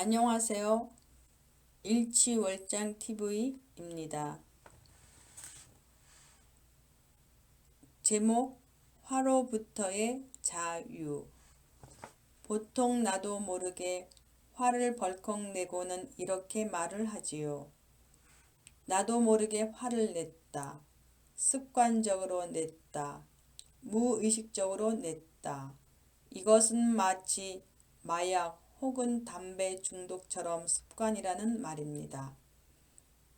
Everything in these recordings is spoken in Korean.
안녕하세요. 일치월장 TV입니다. 제목 화로부터의 자유 보통 나도 모르게 화를 벌컥 내고는 이렇게 말을 하지요. 나도 모르게 화를 냈다. 습관적으로 냈다. 무의식적으로 냈다. 이것은 마치 마약 혹은 담배 중독처럼 습관이라는 말입니다.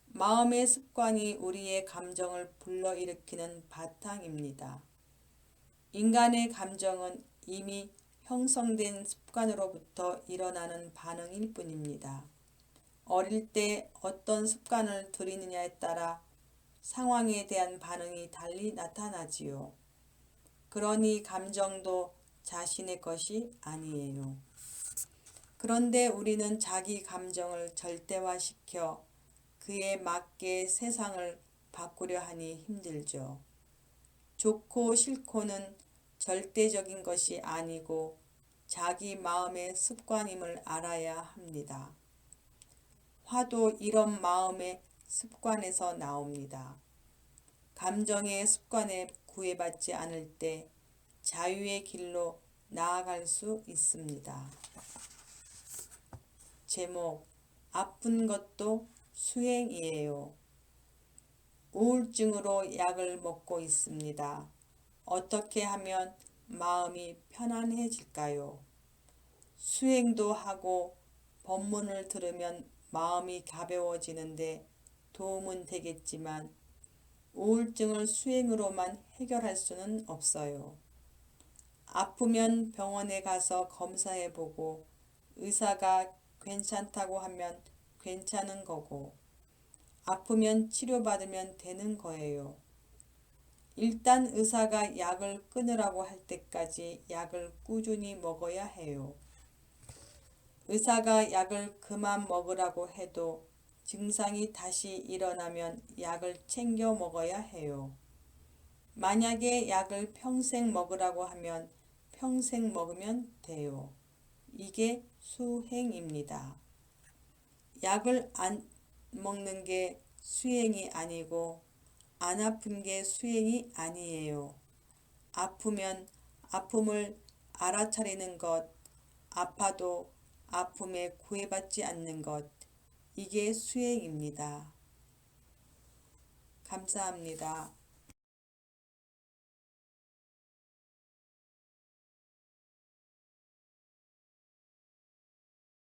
마음의 습관이 우리의 감정을 불러일으키는 바탕입니다. 인간의 감정은 이미 형성된 습관으로부터 일어나는 반응일 뿐입니다. 어릴 때 어떤 습관을 들이느냐에 따라 상황에 대한 반응이 달리 나타나지요. 그러니 감정도 자신의 것이 아니에요. 그런데 우리는 자기 감정을 절대화시켜 그에 맞게 세상을 바꾸려 하니 힘들죠. 좋고 싫고는 절대적인 것이 아니고 자기 마음의 습관임을 알아야 합니다. 화도 이런 마음의 습관에서 나옵니다. 감정의 습관에 구애받지 않을 때 자유의 길로 나아갈 수 있습니다. 제목 아픈 것도 수행이에요. 우울증으로 약을 먹고 있습니다. 어떻게 하면 마음이 편안해질까요? 수행도 하고 법문을 들으면 마음이 가벼워지는데 도움은 되겠지만 우울증을 수행으로만 해결할 수는 없어요. 아프면 병원에 가서 검사해보고 의사가 괜찮다고 하면 괜찮은 거고 아프면 치료받으면 되는 거예요. 일단 의사가 약을 끊으라고 할 때까지 약을 꾸준히 먹어야 해요. 의사가 약을 그만 먹으라고 해도 증상이 다시 일어나면 약을 챙겨 먹어야 해요. 만약에 약을 평생 먹으라고 하면 평생 먹으면 돼요. 이게 수행입니다. 약을 안 먹는 게 수행이 아니고 안 아픈 게 수행이 아니에요. 아프면 아픔을 알아차리는 것, 아파도 아픔에 구애받지 않는 것, 이게 수행입니다. 감사합니다.